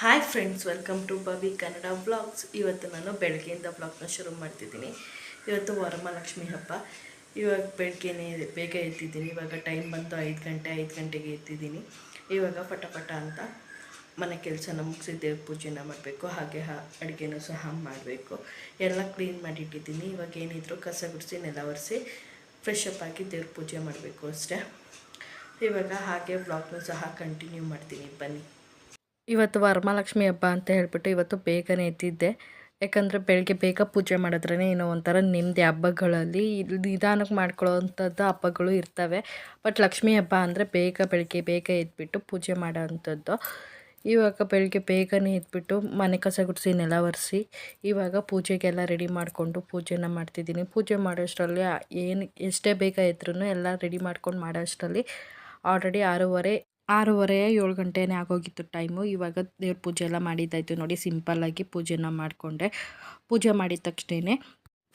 Hi friends welcome to Babi Kannada blogs ಇವತ್ತು ನಾನು ಬೆಳಗ್ಗೆಯಿಂದ ಬ್ಲಾಗ್ನ ಶುರು ಮಾಡ್ತಿದ್ದೀನಿ. ಇವತ್ತು ವರಮಹಾಲಕ್ಷ್ಮಿ ಹಬ್ಬ. ಇವಾಗ ಬೆಳಗ್ಗೆನೇ ಬೇಗ ಎತ್ತಿದ್ದೀನಿ ಇವಾಗ ಟೈಮ್ ಬಂತು ಐದು ಗಂಟೆ, ಐದು ಗಂಟೆಗೆ ಎತ್ತಿದ್ದೀನಿ ಇವಾಗ ಪಟಪಟ ಪಟ ಅಂತ ಮನೆ ಕೆಲಸನ ಮುಗಿಸಿ ದೇವ್ರ ಪೂಜೆನ ಮಾಡಬೇಕು. ಹಾಗೆ ಹಾ, ಅಡುಗೆನೂ ಸಹ ಮಾಡಬೇಕು. ಎಲ್ಲ ಕ್ಲೀನ್ ಮಾಡಿಟ್ಟಿದ್ದೀನಿ. ಇವಾಗ ಏನಿದ್ರು ಕಸ ಗುಡಿಸಿ, ನೆಲ ಒರೆಸಿ ಫ್ರೆಶ್ ಅಪ್ ಆಗಿ ದೇವ್ರ ಪೂಜೆ ಮಾಡಬೇಕು ಅಷ್ಟೇ. ಇವಾಗ ಹಾಗೆ ಬ್ಲಾಗ್ನೂ ಸಹ ಕಂಟಿನ್ಯೂ ಮಾಡ್ತೀನಿ. ಬನ್ನಿ. ಇವತ್ತು ವರಮಹಾಲಕ್ಷ್ಮಿ ಹಬ್ಬ ಅಂತ ಹೇಳ್ಬಿಟ್ಟು ಇವತ್ತು ಬೇಗನೆ ಎದ್ದಿದ್ದೆ. ಯಾಕಂದರೆ ಬೆಳಗ್ಗೆ ಬೇಗ ಪೂಜೆ ಮಾಡಿದ್ರೇ ಏನೋ ಒಂಥರ ನಿಮ್ಮದೇ ಹಬ್ಬಗಳಲ್ಲಿ ನಿಧಾನಕ್ಕೆ ಮಾಡ್ಕೊಳ್ಳೋವಂಥದ್ದು ಹಬ್ಬಗಳು ಇರ್ತವೆ. ಬಟ್ ಲಕ್ಷ್ಮೀ ಹಬ್ಬ ಅಂದರೆ ಬೇಗ ಬೆಳಗ್ಗೆ ಬೇಗ ಎದ್ಬಿಟ್ಟು ಪೂಜೆ ಮಾಡೋ ಅಂಥದ್ದು ಇವಾಗ ಬೆಳಗ್ಗೆ ಬೇಗನೆ ಎದ್ಬಿಟ್ಟು ಮನೆ ಕಸ ಗುಡಿಸಿ, ನೆಲ ಒರೆಸಿ ಇವಾಗ ಪೂಜೆಗೆಲ್ಲ ರೆಡಿ ಮಾಡಿಕೊಂಡು ಪೂಜೆನ ಮಾಡ್ತಿದ್ದೀನಿ. ಪೂಜೆ ಮಾಡೋಷ್ಟರಲ್ಲಿ ಏನು ಎಷ್ಟೇ ಬೇಗ ಎದ್ರೂ ಎಲ್ಲ ರೆಡಿ ಮಾಡ್ಕೊಂಡು ಮಾಡೋ ಅಷ್ಟರಲ್ಲಿ ಆಲ್ರೆಡಿ ಆರೂವರೆ ಆರೂವರೆ, ಏಳು ಗಂಟೆನೇ ಆಗೋಗಿತ್ತು ಟೈಮು. ಇವಾಗ ದೇವ್ರ ಪೂಜೆ ಎಲ್ಲ ಮಾಡಿದ್ದಾಯಿತು ನೋಡಿ ಸಿಂಪಲ್ಲಾಗಿ ಪೂಜೆನ ಮಾಡಿಕೊಂಡೆ. ಪೂಜೆ ಮಾಡಿದ ತಕ್ಷಣ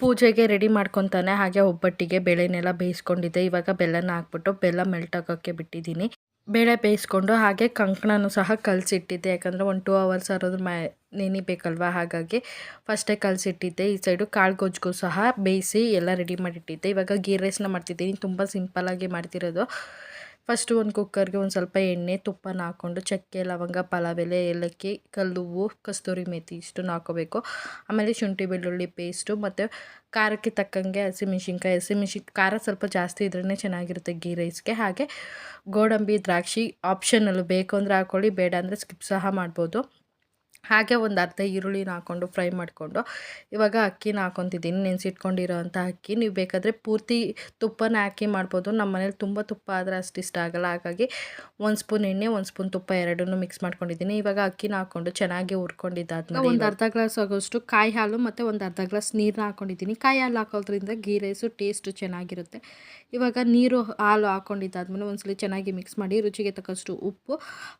ಪೂಜೆಗೆ ರೆಡಿ ಮಾಡ್ಕೊತಾನೆ. ಹಾಗೆ ಒಬ್ಬಟ್ಟಿಗೆ ಬೆಳೆನೆಲ್ಲ ಬೇಯಿಸ್ಕೊಂಡಿದ್ದೆ. ಇವಾಗ ಬೆಲ್ಲನ ಹಾಕ್ಬಿಟ್ಟು ಬೆಲ್ಲ ಮೆಲ್ಟ್ ಆಗೋಕ್ಕೆ ಬಿಟ್ಟಿದ್ದೀನಿ. ಬೇಳೆ ಬೇಯಿಸ್ಕೊಂಡು ಹಾಗೆ ಕಂಕಣನೂ ಸಹ ಕಲಸಿಟ್ಟಿದ್ದೆ. ಯಾಕಂದರೆ ಒಂದು ಟೂ ಅವರ್ಸ್ ಆರೋದು ಮ ನೆನಿಬೇಕಲ್ವ ಹಾಗಾಗಿ ಫಸ್ಟೇ ಕಲಸಿಟ್ಟಿದ್ದೆ. ಈ ಸೈಡು ಕಾಳು ಗೊಜ್ಜಿಗೂ ಸಹ ಬೇಯಿಸಿ ಎಲ್ಲ ರೆಡಿ ಮಾಡಿಟ್ಟಿದ್ದೆ. ಇವಾಗ ಗೀ ರೈಸ್ನ ಮಾಡ್ತಿದ್ದೀನಿ. ತುಂಬ ಸಿಂಪಲ್ಲಾಗಿ ಮಾಡ್ತಿರೋದು. ಫಸ್ಟು ಒಂದು ಕುಕ್ಕರ್ಗೆ ಒಂದು ಸ್ವಲ್ಪ ಎಣ್ಣೆ, ತುಪ್ಪನ ಹಾಕ್ಕೊಂಡು ಚಕ್ಕೆ, ಲವಂಗ ಪಲಾವ್ ಎಲೆ ಏಲಕ್ಕಿ ಕಲ್ಲುವು ಕಸ್ತೂರಿ ಮೇಥಿ ಇಷ್ಟು ಹಾಕೋಬೇಕು ಆಮೇಲೆ ಶುಂಠಿ, ಬೆಳ್ಳುಳ್ಳಿ ಪೇಸ್ಟು ಮತ್ತು ಖಾರಕ್ಕೆ ತಕ್ಕಂಗೆ ಹಸಿಮೆಣ್ಸಿನ್ಕಾಯಿ, ಹಸಿಮೆಣ್ಸಿನ್, ಖಾರ ಸ್ವಲ್ಪ ಜಾಸ್ತಿ ಇದ್ರೇ ಚೆನ್ನಾಗಿರುತ್ತೆ ಗೀ ರೈಸ್ಗೆ ಹಾಗೆ ಗೋಡಂಬಿ, ದ್ರಾಕ್ಷಿ ಆಪ್ಷನಲ್ಲು ಬೇಕು ಅಂದರೆ ಹಾಕ್ಕೊಳ್ಳಿ, ಬೇಡ ಅಂದರೆ ಸ್ಕಿಪ್ ಸಹ ಮಾಡ್ಬೋದು. ಹಾಗೆ ಒಂದು ಅರ್ಧ ಈರುಳ್ಳಿನ ಹಾಕ್ಕೊಂಡು ಫ್ರೈ ಮಾಡಿಕೊಂಡು ಇವಾಗ ಅಕ್ಕಿನ ಹಾಕ್ಕೊತಿದ್ದೀನಿ ನೆನೆಸಿಟ್ಕೊಂಡಿರೋ ಅಂಥ ಅಕ್ಕಿ. ನೀವು ಬೇಕಾದರೆ ಪೂರ್ತಿ ತುಪ್ಪನ ಹಾಕಿ ಮಾಡ್ಬೋದು. ನಮ್ಮ ಮನೇಲಿ ತುಂಬ ತುಪ್ಪ ಆದರೆ ಅಷ್ಟು ಇಷ್ಟ ಆಗೋಲ್ಲ. ಹಾಗಾಗಿ ಒಂದು ಸ್ಪೂನ್ ಎಣ್ಣೆ ಒಂದು ಸ್ಪೂನ್ ತುಪ್ಪ ಎರಡನ್ನೂ ಮಿಕ್ಸ್ ಮಾಡ್ಕೊಂಡಿದ್ದೀನಿ. ಇವಾಗ ಅಕ್ಕಿನ ಹಾಕ್ಕೊಂಡು ಚೆನ್ನಾಗಿ ಹುರ್ಕೊಂಡಿದ್ದಾದ್ಮೇಲೆ ಒಂದು ಅರ್ಧ ಗ್ಲಾಸ್ ಆಗೋಷ್ಟು ಕಾಯಿ ಹಾಲು ಮತ್ತು ಒಂದು ಅರ್ಧ ಗ್ಲಾಸ್ ನೀರನ್ನ ಹಾಕ್ಕೊಂಡಿದ್ದೀನಿ ಕಾಯಿ ಹಾಲು ಹಾಕೋದ್ರಿಂದ ಗೀ ರೈಸು ಟೇಸ್ಟು ಚೆನ್ನಾಗಿರುತ್ತೆ. ಇವಾಗ ನೀರು ಹಾಲು ಹಾಕ್ಕೊಂಡಿದ್ದಾದ್ಮೇಲೆ ಒಂದ್ಸಲ ಚೆನ್ನಾಗಿ ಮಿಕ್ಸ್ ಮಾಡಿ ರುಚಿಗೆ ತಕ್ಕಷ್ಟು ಉಪ್ಪು.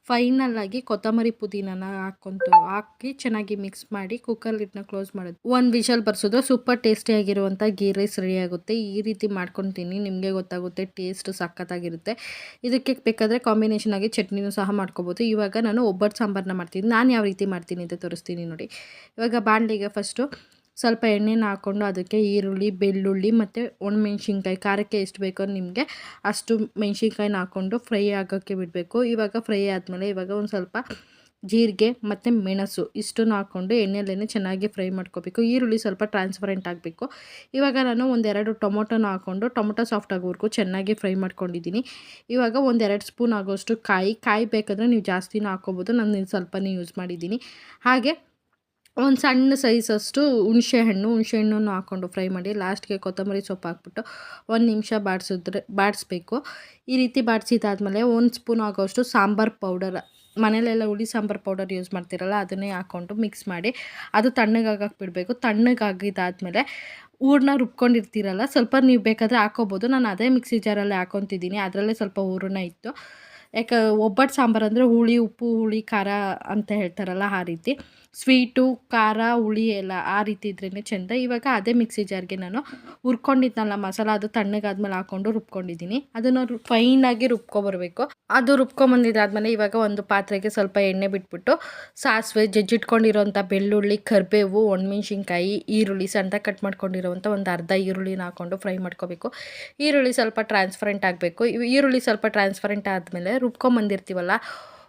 ಫೈನಲ್ ಆಗಿ ಕೊತ್ತಂಬರಿ ಪುದೀನನ ಹಾಕ್ಕೊಂತು ಹಾಕಿ ಚೆನ್ನಾಗಿ ಮಿಕ್ಸ್ ಮಾಡಿ ಕುಕ್ಕರ್ ಲಿಡ್ನ ಕ್ಲೋಸ್ ಮಾಡೋದು. ಒಂದು ವಿಷಲ್ ಬರ್ಸೋದು ಸೂಪರ್ ಟೇಸ್ಟಿಯಾಗಿರುವಂಥ ಗೀ ರೈಸ್ ರೆಡಿ ಆಗುತ್ತೆ. ಈ ರೀತಿ ಮಾಡ್ಕೊತೀನಿ, ನಿಮಗೆ ಗೊತ್ತಾಗುತ್ತೆ ಟೇಸ್ಟ್ ಸಖತ್ತಾಗಿರುತ್ತೆ. ಇದಕ್ಕೆ ಬೇಕಾದರೆ ಕಾಂಬಿನೇಷನ್ ಆಗಿ ಚಟ್ನಿನೂ ಸಹ ಮಾಡ್ಕೋಬೋದು. ಇವಾಗ ನಾನು ಒಬ್ಬಟ್ಟು ಸಾಂಬಾರನ್ನ ಮಾಡ್ತೀನಿ. ನಾನು ಯಾವ ರೀತಿ ಮಾಡ್ತೀನಿ ಅಂತ ತೋರಿಸ್ತೀನಿ ನೋಡಿ. ಇವಾಗ ಬಾಣಲಿಗೆ ಫಸ್ಟು ಸ್ವಲ್ಪ ಎಣ್ಣೆನ ಹಾಕ್ಕೊಂಡು ಅದಕ್ಕೆ ಈರುಳ್ಳಿ, ಬೆಳ್ಳುಳ್ಳಿ ಮತ್ತು ಒಣಮೆಣ್ಸಿನ್ಕಾಯಿ, ಖಾರಕ್ಕೆ ಎಷ್ಟು ಬೇಕೋ ನಿಮಗೆ ಅಷ್ಟು ಮೆಣ್ಸಿನ್ಕಾಯಿನ ಹಾಕ್ಕೊಂಡು ಫ್ರೈ ಆಗೋಕ್ಕೆ ಬಿಡಬೇಕು. ಇವಾಗ ಫ್ರೈ ಆದಮೇಲೆ ಇವಾಗ ಒಂದು ಸ್ವಲ್ಪ ಜೀರಿಗೆ ಮತ್ತು ಮೆಣಸು ಇಷ್ಟನ್ನು ಹಾಕ್ಕೊಂಡು ಎಣ್ಣೆಯಲ್ಲೇ ಚೆನ್ನಾಗಿ ಫ್ರೈ ಮಾಡ್ಕೋಬೇಕು. ಈರುಳ್ಳಿ ಸ್ವಲ್ಪ ಟ್ರಾನ್ಸ್ಪರೆಂಟ್ ಆಗಬೇಕು. ಇವಾಗ ನಾನು ಒಂದೆರಡು ಟೊಮೊಟೊನ ಹಾಕ್ಕೊಂಡು ಟೊಮೊಟೊ ಸಾಫ್ಟ್ ಆಗೋವರೆಗೂ ಚೆನ್ನಾಗಿ ಫ್ರೈ ಮಾಡ್ಕೊಂಡಿದ್ದೀನಿ. ಇವಾಗ ಒಂದೆರಡು ಸ್ಪೂನ್ ಆಗೋಷ್ಟು ಕಾಯಿ ಕಾಯಿ ಬೇಕಾದರೆ ನೀವು ಜಾಸ್ತಿನೂ ಹಾಕ್ಕೋಬೋದು. ನಾನು ಸ್ವಲ್ಪನೇ ಯೂಸ್ ಮಾಡಿದ್ದೀನಿ. ಹಾಗೆ ಒಂದು ಸಣ್ಣ ಸೈಜಷ್ಟು ಹುಣಸೆ ಹಣ್ಣು, ಹುಣಸೆ ಹಣ್ಣನ್ನು ಹಾಕ್ಕೊಂಡು ಫ್ರೈ ಮಾಡಿ ಲಾಸ್ಟ್ಗೆ ಕೊತ್ತಂಬರಿ ಸೊಪ್ಪು ಹಾಕ್ಬಿಟ್ಟು ಒಂದು ನಿಮಿಷ ಬಾಡಿಸಿದ್ರೆ, ಬಾಡಿಸ್ಬೇಕು. ಈ ರೀತಿ ಬಾಡಿಸಿದಾದ್ಮೇಲೆ ಒಂದು ಸ್ಪೂನ್ ಆಗೋಷ್ಟು ಸಾಂಬಾರು ಪೌಡರ್ ಮನೇಲೆಲ್ಲ ಹುಳಿ, ಸಾಂಬಾರು ಪೌಡರ್ ಯೂಸ್ ಮಾಡ್ತಿರಲ್ಲ, ಅದನ್ನೇ ಹಾಕ್ಕೊಂಡು ಮಿಕ್ಸ್ ಮಾಡಿ, ಅದು ತಣ್ಣಗಾಗಕ್ಕೆ ಬಿಡಬೇಕು. ತಣ್ಣಗಾಗಿದ್ದಾದಮೇಲೆ ಊರನ್ನ ರುಬ್ಕೊಂಡಿರ್ತೀರಲ್ಲ, ಸ್ವಲ್ಪ ನೀವು ಬೇಕಾದರೆ ಹಾಕೋಬೋದು. ನಾನು ಅದೇ ಮಿಕ್ಸಿ ಜಾರಲ್ಲಿ ಹಾಕೊತಿದ್ದೀನಿ. ಅದರಲ್ಲೇ ಸ್ವಲ್ಪ ಊರನ್ನ ಇತ್ತು. ಯಾಕೆ ಒಬ್ಬಟ್ಟು ಸಾಂಬಾರು ಅಂದರೆ ಹುಳಿ, ಉಪ್ಪು, ಹುಳಿ, ಖಾರ ಅಂತ ಹೇಳ್ತಾರಲ್ಲ ಆ ರೀತಿ. ಸ್ವೀಟು, ಖಾರ, ಹುಳಿ ಎಲ್ಲ ಆ ರೀತಿ ಇದ್ರೇ ಚೆಂದ. ಇವಾಗ ಅದೇ ಮಿಕ್ಸಿ ಜಾರ್ಗೆ ನಾನು ಹುರ್ಕೊಂಡಿದ್ನಲ್ಲ ಮಸಾಲ, ಅದು ತಣ್ಣಗಾದ್ಮೇಲೆ ಹಾಕೊಂಡು ರುಬ್ಕೊಂಡಿದ್ದೀನಿ. ಅದನ್ನು ಫೈನಾಗಿ ರುಬ್ಕೊಬರ್ಬೇಕು. ಅದು ರುಬ್ಕೊಂಬಂದಿದ್ದಾದ್ಮೇಲೆ ಇವಾಗ ಒಂದು ಪಾತ್ರೆಗೆ ಸ್ವಲ್ಪ ಎಣ್ಣೆ ಬಿಟ್ಬಿಟ್ಟು ಸಾಸಿವೆ, ಜಜ್ಜಿಟ್ಕೊಂಡಿರೋಂಥ ಬೆಳ್ಳುಳ್ಳಿ, ಕರಿಬೇವು, ಒಣಮೆಣ್ಸಿನ್ಕಾಯಿ, ಈರುಳ್ಳಿ, ಸಣ್ಣ ಕಟ್ ಮಾಡ್ಕೊಂಡಿರೋವಂಥ ಒಂದು ಅರ್ಧ ಈರುಳ್ಳಿನ ಹಾಕೊಂಡು ಫ್ರೈ ಮಾಡ್ಕೋಬೇಕು. ಈರುಳ್ಳಿ ಸ್ವಲ್ಪ ಟ್ರಾನ್ಸ್ಪರೆಂಟ್ ಆಗಬೇಕು. ಈರುಳ್ಳಿ ಸ್ವಲ್ಪ ಟ್ರಾನ್ಸ್ಪರೆಂಟ್ ಆದಮೇಲೆ ರುಬ್ಕೊಂಬಂದಿರ್ತೀವಲ್ಲ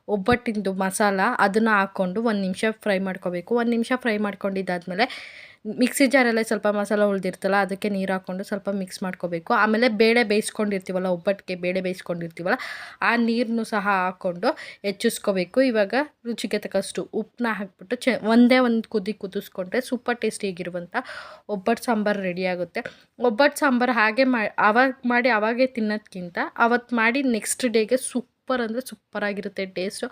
ಒಬ್ಬಟ್ಟಿಂದು ಮಸಾಲ ಅದನ್ನು ಹಾಕ್ಕೊಂಡು ಒಂದು ನಿಮಿಷ ಫ್ರೈ ಮಾಡ್ಕೋಬೇಕು. ಒಂದು ನಿಮಿಷ ಫ್ರೈ ಮಾಡ್ಕೊಂಡಿದ್ದಾದಮೇಲೆ ಮಿಕ್ಸಿ ಜಾರಲ್ಲೇ ಸ್ವಲ್ಪ ಮಸಾಲ ಉಳಿದಿರ್ತಲ್ಲ ಅದಕ್ಕೆ ನೀರು ಹಾಕ್ಕೊಂಡು ಸ್ವಲ್ಪ ಮಿಕ್ಸ್ ಮಾಡ್ಕೋಬೇಕು. ಆಮೇಲೆ ಬೇಳೆ ಬೇಯಿಸ್ಕೊಂಡಿರ್ತೀವಲ್ಲ, ಒಬ್ಬಟ್ಟಿಗೆ ಬೇಳೆ ಬೇಯಿಸ್ಕೊಂಡಿರ್ತೀವಲ್ಲ, ಆ ನೀರನ್ನು ಸಹ ಹಾಕ್ಕೊಂಡು ಹೆಚ್ಚಿಸ್ಕೋಬೇಕು. ಇವಾಗ ರುಚಿಗೆ ತಕ್ಕಷ್ಟು ಉಪ್ಪನ್ನ ಹಾಕ್ಬಿಟ್ಟು ಚ, ಒಂದೇ ಒಂದು ಕುದಿ ಕುದಿಸ್ಕೊಂಡ್ರೆ ಸೂಪರ್ ಟೇಸ್ಟಿಯಾಗಿರುವಂಥ ಒಬ್ಬಟ್ಟು ಸಾಂಬಾರು ರೆಡಿ ಆಗುತ್ತೆ. ಒಬ್ಬಟ್ಟು ಸಾಂಬಾರು ಹಾಗೆ ಮಾಡಿ ಅವಾಗ ಮಾಡಿ, ಅವಾಗೇ ತಿನ್ನೋದ್ಕಿಂತ ಅವತ್ತು ಮಾಡಿ ನೆಕ್ಸ್ಟ್ ಡೇಗೆ ಸೂಪ್ ಸೂಪರ್ ಅಂದರೆ ಸೂಪರಾಗಿರುತ್ತೆ ಟೇಸ್ಟು.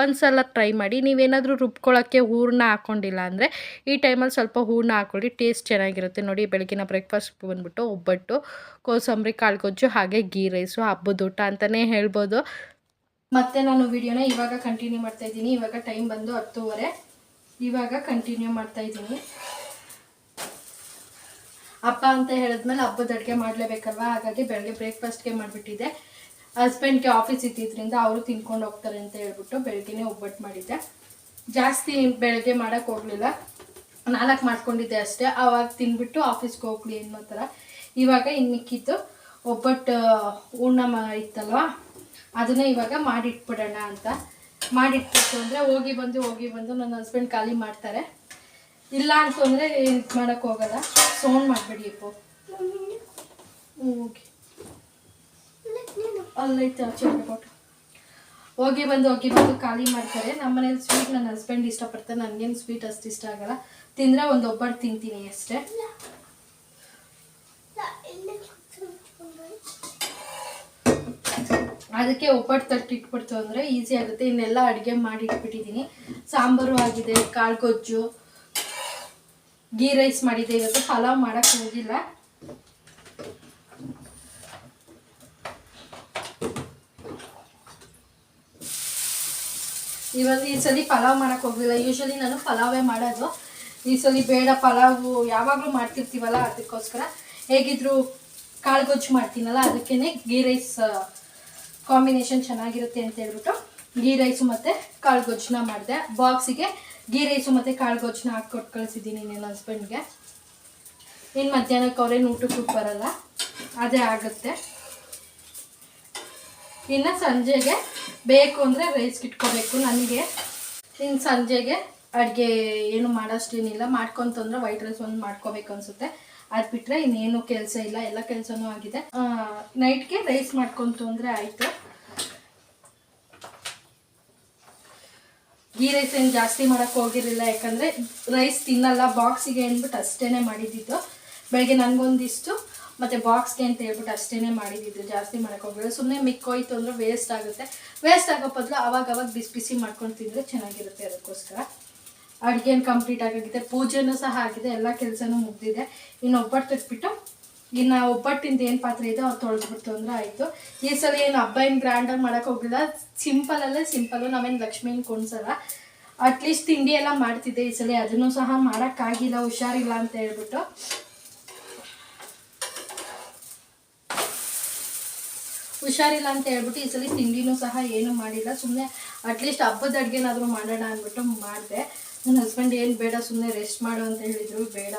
ಒಂದು ಸಲ ಟ್ರೈ ಮಾಡಿ, ನೀವೇನಾದರೂ ರುಬ್ಕೊಳ್ಳೋಕ್ಕೆ ಹೂರಣ ಹಾಕ್ಕೊಂಡಿಲ್ಲ ಅಂದರೆ, ಈ ಟೈಮಲ್ಲಿ ಸ್ವಲ್ಪ ಹೂರಣ ಹಾಕ್ಕೊಳ್ಳಿ ಟೇಸ್ಟ್ ಚೆನ್ನಾಗಿರುತ್ತೆ. ನೋಡಿ, ಬೆಳಗಿನ ಬ್ರೇಕ್ಫಾಸ್ಟ್ ಬಂದುಬಿಟ್ಟು ಒಬ್ಬಟ್ಟು, ಕೋಸಂಬರಿ ಕಾಳು ಗೊಜ್ಜು ಹಾಗೆ ಗೀ ರೈಸು ಹಬ್ಬದ ಊಟ ಅಂತಲೇ ಹೇಳ್ಬೋದು. ಮತ್ತು ನಾನು ವಿಡಿಯೋನ ಇವಾಗ ಕಂಟಿನ್ಯೂ ಮಾಡ್ತಾ ಇದ್ದೀನಿ. ಇವಾಗ ಟೈಮ್ ಬಂದು ಹತ್ತುವರೆ. ಇವಾಗ ಕಂಟಿನ್ಯೂ ಮಾಡ್ತಾ ಇದ್ದೀನಿ. ಹಬ್ಬ ಅಂತ ಹೇಳಿದ್ಮೇಲೆ ಹಬ್ಬದ ಅಡುಗೆ ಮಾಡಲೇಬೇಕಲ್ವ? ಹಾಗಾಗಿ ಬೆಳಗ್ಗೆ ಬ್ರೇಕ್ಫಾಸ್ಟ್ಗೆ ಮಾಡಿಬಿಟ್ಟಿದ್ದೆ. ಹಸ್ಬೆಂಡ್ಗೆ ಆಫೀಸ್ ಇದ್ದಿದ್ರಿಂದ ಅವರು ತಿನ್ಕೊಂಡು ಹೋಗ್ತಾರೆ ಅಂತ ಹೇಳ್ಬಿಟ್ಟು ಬೆಳಗ್ಗೆನೇ ಒಬ್ಬಟ್ಟು ಮಾಡಿದ್ದೆ. ಜಾಸ್ತಿ ಬೆಳಗ್ಗೆ ಮಾಡೋಕ್ಕೆ ಹೋಗಲಿಲ್ಲ. ನಾಲ್ಕು ಮಾಡ್ಕೊಂಡಿದ್ದೆ ಅಷ್ಟೇ. ಆವಾಗ ತಿನ್ಬಿಟ್ಟು ಆಫೀಸ್ಗೆ ಹೋಗ್ಲಿ ಅನ್ನೋ ಥರ. ಇವಾಗ ಇನ್ನು ಮಿಕ್ಕಿತ್ತು ಒಬ್ಬಟ್ಟು ಹೂರ್ಣ ಇತ್ತಲ್ವ? ಅದನ್ನ ಇವಾಗ ಮಾಡಿಟ್ಬಿಡೋಣ ಅಂತ. ಮಾಡಿಟ್ಬಿಟ್ಟು ಅಂದರೆ ಹೋಗಿ ಬಂದು ಹೋಗಿ ಬಂದು ನನ್ನ ಹಸ್ಬೆಂಡ್ ಖಾಲಿ ಮಾಡ್ತಾರೆ. ಇಲ್ಲ ಅಂತಂದರೆ ಇದು ಮಾಡೋಕ್ಕೆ ಹೋಗಲ್ಲ. ಸೌಂಡ್ ಮಾಡಬೇಡಿ ಇಪ್ಪು ಹೋಗಿ. ಅಲ್ಲೈತೆ ಹೋಗಿ ಬಂದು ಹೋಗಿ ಬಂದು ಖಾಲಿ ಮಾಡ್ತಾರೆ. ನಮ್ಮ ಮನೇಲಿ ಸ್ವೀಟ್ ನನ್ನ ಹಸ್ಬೆಂಡ್ ಇಷ್ಟಪಡ್ತಾರೆ. ನನಗೇನು ಸ್ವೀಟ್ ಅಷ್ಟು ಇಷ್ಟ ಆಗಲ್ಲ. ತಿಂದರೆ ಒಂದು ಒಬ್ಬಟ್ಟು ತಿಂತೀನಿ ಅಷ್ಟೇ. ಅದಕ್ಕೆ ಒಬ್ಬಟ್ಟು ತಟ್ಟು ಇಟ್ಬಿಡ್ತು ಅಂದರೆ ಈಸಿ ಆಗುತ್ತೆ. ಇನ್ನೆಲ್ಲ ಅಡುಗೆ ಮಾಡಿ ಇಟ್ಬಿಟ್ಟಿದ್ದೀನಿ ಸಾಂಬಾರು ಆಗಿದೆ ಕಾಳು ಗೊಜ್ಜು ಗೀ ರೈಸ್ ಮಾಡಿದೆ ಇವತ್ತು ಪಲಾವ್ ಮಾಡೋಕ್ಕೆ ಹೋಗಿಲ್ಲ. ಇವತ್ತು ಈ ಸಲ ಪಲಾವ್ ಮಾಡಕ್ಕೆ ಹೋಗಿಲ್ಲ ಯೂಶಲಿ ನಾನು ಪಲಾವೇ ಮಾಡೋದು. ಈ ಸಲ ಬೇಡ, ಪಲಾವು ಯಾವಾಗಲೂ ಮಾಡ್ತಿರ್ತೀವಲ್ಲ ಅದಕ್ಕೋಸ್ಕರ. ಹೇಗಿದ್ರು ಕಾಳು ಗೊಜ್ಜು ಮಾಡ್ತೀನಲ್ಲ ಅದಕ್ಕೇ ಗೀ ರೈಸ್ ಕಾಂಬಿನೇಷನ್ ಚೆನ್ನಾಗಿರುತ್ತೆ ಅಂತ ಹೇಳ್ಬಿಟ್ಟು ಗೀ ರೈಸು ಮತ್ತು ಕಾಳು ಗೊಜ್ಜನ್ನ ಮಾಡಿದೆ. ಬಾಕ್ಸಿಗೆ ಗೀ ರೈಸು ಮತ್ತು ಕಾಳು ಗೊಜ್ಜನ್ನ ಹಾಕ್ಕೊಟ್ಟು ಕಳಿಸಿದ್ದೀನಿ ನನ್ನ ಹಸ್ಬೆಂಡ್ಗೆ ಇನ್ನು ಮಧ್ಯಾಹ್ನಕ್ಕೆ ಅವ್ರೇನು ಊಟಕ್ಕೆ ಬರಲ್ಲ. ಅದೇ ಆಗುತ್ತೆ. ಇನ್ನು ಸಂಜೆಗೆ ಬೇಕು ಅಂದರೆ ರೈಸ್ ಇಟ್ಕೋಬೇಕು ನನಗೆ. ಇನ್ನು ಸಂಜೆಗೆ ಅಡುಗೆ ಏನು ಮಾಡೋಷ್ಟೇನಿಲ್ಲ. ಮಾಡ್ಕೊಂತಂದ್ರೆ ವೈಟ್ ರೈಸ್ ಒಂದು ಮಾಡ್ಕೋಬೇಕು ಅನ್ಸುತ್ತೆ. ಅದು ಬಿಟ್ಟರೆ ಇನ್ನೇನು ಕೆಲಸ ಇಲ್ಲ. ಎಲ್ಲ ಕೆಲಸನೂ ಆಗಿದೆ. ನೈಟ್ಗೆ ರೈಸ್ ಮಾಡ್ಕೊಂತು ಅಂದರೆ ಆಯಿತು. ಗೀ ರೈಸ್ ಏನು ಜಾಸ್ತಿ ಮಾಡೋಕ್ಕೆ ಹೋಗಿರಲಿಲ್ಲ. ಯಾಕಂದರೆ ರೈಸ್ ತಿನ್ನಲ್ಲ. ಬಾಕ್ಸಿಗೆ ಅಂದ್ಬಿಟ್ಟು ಅಷ್ಟೇ ಮಾಡಿದ್ದಿತ್ತು ಬೆಳಗ್ಗೆ ನನಗೊಂದಿಷ್ಟು ಮತ್ತು ಬಾಕ್ಸ್ಗೆ ಅಂತ ಹೇಳ್ಬಿಟ್ಟು ಅಷ್ಟೇ ಮಾಡಿದ್ದು. ಜಾಸ್ತಿ ಮಾಡಕ್ ಹೋಗ್ಬೇಡ. ಸುಮ್ಮನೆ ಮಿಕ್ಕೋಯ್ತು ಅಂದರೆ ವೇಸ್ಟ್ ಆಗುತ್ತೆ. ವೇಸ್ಟ್ ಆಗೋ ಬದಲು ಅವಾಗ ಅವಾಗ ಬಿಸಿ ಬಿಸಿ ಮಾಡ್ಕೊಂಡು ತಿಂದರೆ ಚೆನ್ನಾಗಿರುತ್ತೆ ಅದಕ್ಕೋಸ್ಕರ. ಅಡುಗೆನ ಕಂಪ್ಲೀಟ್ ಆಗಿದೆ ಪೂಜೆನೂ ಸಹ ಆಗಿದೆ. ಎಲ್ಲ ಕೆಲಸನೂ ಮುಗ್ದಿದೆ. ಇನ್ನು ಒಬ್ಬಟ್ಟು ತೆಗ್ಬಿಟ್ಟು ಇನ್ನು ಒಬ್ಬಟ್ಟಿಂದ ಏನು ಪಾತ್ರೆ ಇದೆ ಅವ್ರು ತೊಳೆದ್ಬಿಡ್ತು ಅಂದ್ರೆ ಆಯಿತು. ಈ ಸಲ ಏನು ಹಬ್ಬ ಏನು ಗ್ರ್ಯಾಂಡಾಗಿ ಮಾಡೋಕೆ ಹೋಗಿಲ್ಲ. ಸಿಂಪಲಲ್ಲೇ ಸಿಂಪಲ್ಲು ನಾವೇನು ಲಕ್ಷ್ಮೀನ ಕೊಣ್ಸಲ್ಲ ಅಟ್ಲೀಸ್ಟ್ ತಿಂಡಿ ಎಲ್ಲ ಮಾಡ್ತಿದ್ದೆ ಈ ಸಲ. ಅದನ್ನು ಸಹ ಮಾಡೋಕ್ಕಾಗಿಲ್ಲ, ಹುಷಾರಿಲ್ಲ ಅಂತ ಹೇಳ್ಬಿಟ್ಟು. ಹುಷಾರಿಲ್ಲ ಅಂತ ಹೇಳ್ಬಿಟ್ಟು ಈ ಸಲ ತಿಂಡಿನೂ ಸಹ ಏನೂ ಮಾಡಿಲ್ಲ. ಸುಮ್ಮನೆ ಅಟ್ಲೀಸ್ಟ್ ಹಬ್ಬದ ಅಡುಗೆನಾದರೂ ಮಾಡೋಣ ಅಂದ್ಬಿಟ್ಟು ಮಾಡಿದೆ. ನನ್ನ ಹಸ್ಬೆಂಡ್ ಏನು ಬೇಡ ಸುಮ್ಮನೆ ರೆಸ್ಟ್ ಮಾಡು ಅಂತ ಹೇಳಿದರು. ಬೇಡ.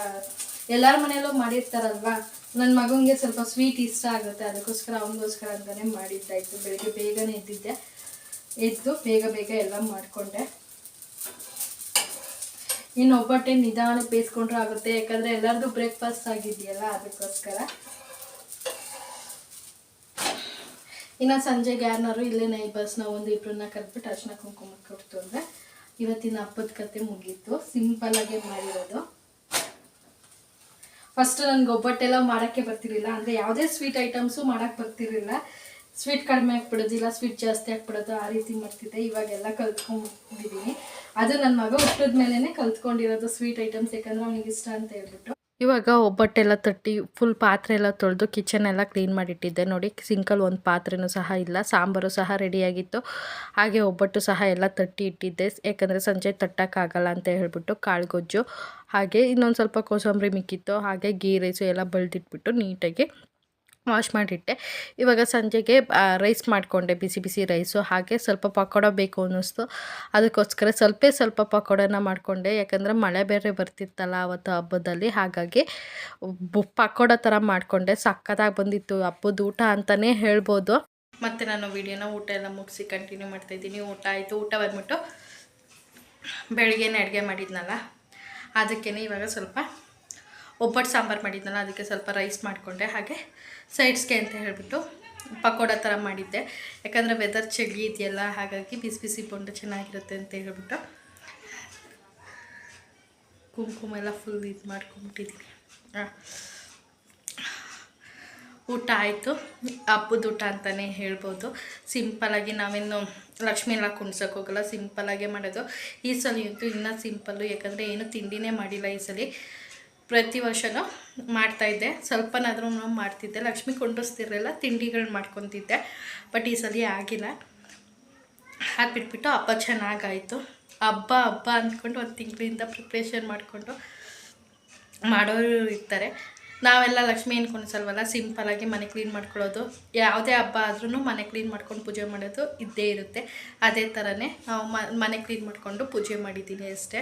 ಎಲ್ಲರ ಮನೆಯಲ್ಲೂ ಮಾಡಿರ್ತಾರಲ್ವಾ? ನನ್ನ ಮಗನಿಗೆ ಸ್ವಲ್ಪ ಸ್ವೀಟ್ ಇಷ್ಟ ಆಗುತ್ತೆ. ಅದಕ್ಕೋಸ್ಕರ ಅವನಿಗೋಸ್ಕರ ಅಂತಲೇ ಮಾಡಿದ್ದಾಯಿತು ಬೆಳಿಗ್ಗೆ ಬೇಗನೆ ಎದ್ದಿದ್ದೆ. ಎದ್ದು ಬೇಗ ಬೇಗ ಎಲ್ಲ ಮಾಡಿಕೊಂಡೆ. ಇನ್ನು ಒಬ್ಬಟ್ಟೆ ನಿಧಾನ ಬೇಯಿಸ್ಕೊಂಡ್ರೆ ಆಗುತ್ತೆ. ಯಾಕಂದರೆ ಎಲ್ಲರದು ಬ್ರೇಕ್ಫಾಸ್ಟ್ ಆಗಿದೆಯಲ್ಲ, ಅದಕ್ಕೋಸ್ಕರ. ಇನ್ನು ಸಂಜೆಗೆ ಯಾರನ್ನಾರು ಇಲ್ಲೇ ನೈಬರ್ಸ್ನ ಒಂದು ಇಬ್ಬರನ್ನ ಕರೆದ್ಬಿಟ್ಟು ಅರ್ಶಿನ ಕುಂಕುಮ ಕೊಡ್ತು ಅಂದ್ರೆ ಇವತ್ತಿನ ಹಬ್ಬದ ಕತೆ ಮುಗೀತು. ಸಿಂಪಲ್ಲಾಗೆ ಮಾಡಿರೋದು. ಫಸ್ಟ್ ನನ್ಗೆ ಒಬ್ಬಟ್ಟೆಲ್ಲ ಮಾಡೋಕ್ಕೆ ಬರ್ತಿರಲಿಲ್ಲ. ಅಂದರೆ ಯಾವುದೇ ಸ್ವೀಟ್ ಐಟಮ್ಸು ಮಾಡೋಕ್ಕೆ ಬರ್ತಿರಲಿಲ್ಲ. ಸ್ವೀಟ್ ಕಡಿಮೆ ಹಾಕ್ಬಿಡೋದಿಲ್ಲ ಸ್ವೀಟ್ ಜಾಸ್ತಿ ಹಾಕ್ಬಿಡೋದು ಆ ರೀತಿ ಮಾಡ್ತಿದ್ದೆ. ಇವಾಗೆಲ್ಲ ಕಲ್ತ್ಕೊಂಡಿದ್ದೀನಿ ಅದು ನನ್ನ ಮಗ ಹುಟ್ಟಿದ ಮೇಲೇ ಕಲ್ತ್ಕೊಂಡಿರೋದು ಸ್ವೀಟ್ ಐಟಮ್ಸ್ ಯಾಕಂದ್ರೆ ಅವ್ನಿಗೆ ಇಷ್ಟ ಅಂತ ಹೇಳ್ಬಿಟ್ಟು. ಇವಾಗ ಒಬ್ಬಟ್ಟೆಲ್ಲ ತಟ್ಟಿ ಫುಲ್ ಪಾತ್ರೆ ಎಲ್ಲ ತೊಳೆದು ಕಿಚನ್ ಎಲ್ಲ ಕ್ಲೀನ್ ಮಾಡಿಟ್ಟಿದ್ದೆ. ನೋಡಿ ಸಿಂಕಲ್ ಒಂದು ಪಾತ್ರೆನೂ ಸಹ ಇಲ್ಲ, ಸಾಂಬಾರು ಸಹ ರೆಡಿಯಾಗಿತ್ತು ಹಾಗೆ ಒಬ್ಬಟ್ಟು ಸಹ ಎಲ್ಲ ತಟ್ಟಿ ಇಟ್ಟಿದ್ದೆ. ಯಾಕಂದರೆ ಸಂಜೆ ತಟ್ಟೋಕ್ಕಾಗಲ್ಲ ಅಂತ ಹೇಳಿಬಿಟ್ಟು ಕಾಳು ಗೊಜ್ಜು ಹಾಗೆ ಇನ್ನೊಂದು ಸ್ವಲ್ಪ ಕೋಸಂಬರಿ ಮಿಕ್ಕಿತ್ತು. ಹಾಗೆ ಗೀ, ರೈಸು ಎಲ್ಲ ಬಳ್ದಿಟ್ಬಿಟ್ಟು ನೀಟಾಗಿ ವಾಶ್ ಮಾಡಿಟ್ಟೆ. ಇವಾಗ ಸಂಜೆಗೆ ರೈಸ್ ಮಾಡಿಕೊಂಡೆ, ಬಿಸಿ ಬಿಸಿ ರೈಸು ಹಾಗೆ ಸ್ವಲ್ಪ ಪಕೋಡ ಬೇಕು ಅನ್ನಿಸ್ತು. ಅದಕ್ಕೋಸ್ಕರ ಸ್ವಲ್ಪ ಸ್ವಲ್ಪ ಪಕೋಡನ ಮಾಡಿಕೊಂಡೆ. ಯಾಕಂದರೆ ಮಳೆ ಬೇರೆ ಬರ್ತಿತ್ತಲ್ಲ ಅವತ್ತು ಹಬ್ಬದಲ್ಲಿ. ಹಾಗಾಗಿ ಪಕೋಡ ಥರ ಮಾಡಿಕೊಂಡೆ. ಸಕ್ಕತ್ತಾಗಿ ಬಂದಿತ್ತು. ಹಬ್ಬದ ಊಟ ಅಂತಲೇ ಹೇಳ್ಬೋದು. ಮತ್ತು ನಾನು ವಿಡಿಯೋನ ಊಟ ಎಲ್ಲ ಮುಗಿಸಿ ಕಂಟಿನ್ಯೂ ಮಾಡ್ತಾಯಿದ್ದೀನಿ ಊಟ ಆಯಿತು. ಊಟ ಬಂದ್ಬಿಟ್ಟು ಬೆಳಿಗ್ಗೆನೇ ಅಡುಗೆ ಮಾಡಿದ್ನಲ್ಲ. ಅದಕ್ಕೇ ಇವಾಗ ಸ್ವಲ್ಪ ಒಬ್ಬಟ್ಟು ಸಾಂಬಾರು ಮಾಡಿದ್ನಲ್ಲ, ಅದಕ್ಕೆ ಸ್ವಲ್ಪ ರೈಸ್ ಮಾಡಿಕೊಂಡೆ. ಹಾಗೆ ಸೈಡ್ಸ್ಗೆ ಅಂತ ಹೇಳಿಬಿಟ್ಟು ಪಕೋಡ ಥರ ಮಾಡಿದ್ದೆ. ಯಾಕಂದರೆ ವೆದರ್ ಚಳಿ ಇದೆಯಲ್ಲ, ಹಾಗಾಗಿ ಬಿಸಿ ಬಿಸಿ ಬೊಂಡ ಚೆನ್ನಾಗಿರುತ್ತೆ ಅಂತ ಹೇಳ್ಬಿಟ್ಟು ಕುಂಕುಮ ಎಲ್ಲ ಫುಲ್ ಇದು ಮಾಡ್ಕೊಂಬಿಟ್ಟಿದ್ದೀನಿ ಊಟ ಆಯಿತು. ಹಬ್ಬದ ಊಟ ಅಂತಲೇ ಹೇಳ್ಬೋದು. ಸಿಂಪಲಾಗಿ ನಾವೇನು ಲಕ್ಷ್ಮೀ ಎಲ್ಲ ಕುಣ್ಸೋಕೆ ಹೋಗಲ್ಲ ಸಿಂಪಲಾಗೇ ಮಾಡೋದು. ಈ ಸಲ ಇನ್ನೂ ಸಿಂಪಲ್ಲು ಯಾಕಂದರೆ ಏನು ತಿಂಡಿನೇ ಮಾಡಿಲ್ಲ ಈ ಸಲ. ಪ್ರತಿ ವರ್ಷವೂ ಮಾಡ್ತಾಯಿದ್ದೆ ಸ್ವಲ್ಪನಾದರೂ ಮಾಡ್ತಿದ್ದೆ. ಲಕ್ಷ್ಮಿ ಕೊಂಡಿಸ್ತಿರಲಿಲ್ಲ, ತಿಂಡಿಗಳು ಮಾಡ್ಕೊತಿದ್ದೆ, ಬಟ್ ಈ ಸಲ ಆಗಿಲ್ಲ. ಹಾಕಿಬಿಟ್ಬಿಟ್ಟು ಬಿಟ್ಬಿಟ್ಟು ಹಬ್ಬ ಚೆನ್ನಾಗಾಯಿತು. ಹಬ್ಬ ಹಬ್ಬ ಅಂದ್ಕೊಂಡು ಒಂದು ತಿಂಗಳಿಂದ ಪ್ರಿಪ್ರೇಷನ್ ಮಾಡಿಕೊಂಡು ಮಾಡೋರು ಇರ್ತಾರೆ. ನಾವೆಲ್ಲ ಲಕ್ಷ್ಮಿ ಅನ್ಕೊಳ್ಸಲ್ವಲ್ಲ ಸಿಂಪಲಾಗಿ ಮನೆ ಕ್ಲೀನ್ ಮಾಡ್ಕೊಳ್ಳೋದು. ಯಾವುದೇ ಹಬ್ಬ ಆದ್ರೂ ಮನೆ ಕ್ಲೀನ್ ಮಾಡ್ಕೊಂಡು ಪೂಜೆ ಮಾಡೋದು ಇದ್ದೇ ಇರುತ್ತೆ. ಅದೇ ಥರನೇ ನಾವು ಮನೆ ಕ್ಲೀನ್ ಮಾಡಿಕೊಂಡು ಪೂಜೆ ಮಾಡಿದ್ದೀನಿ ಅಷ್ಟೇ.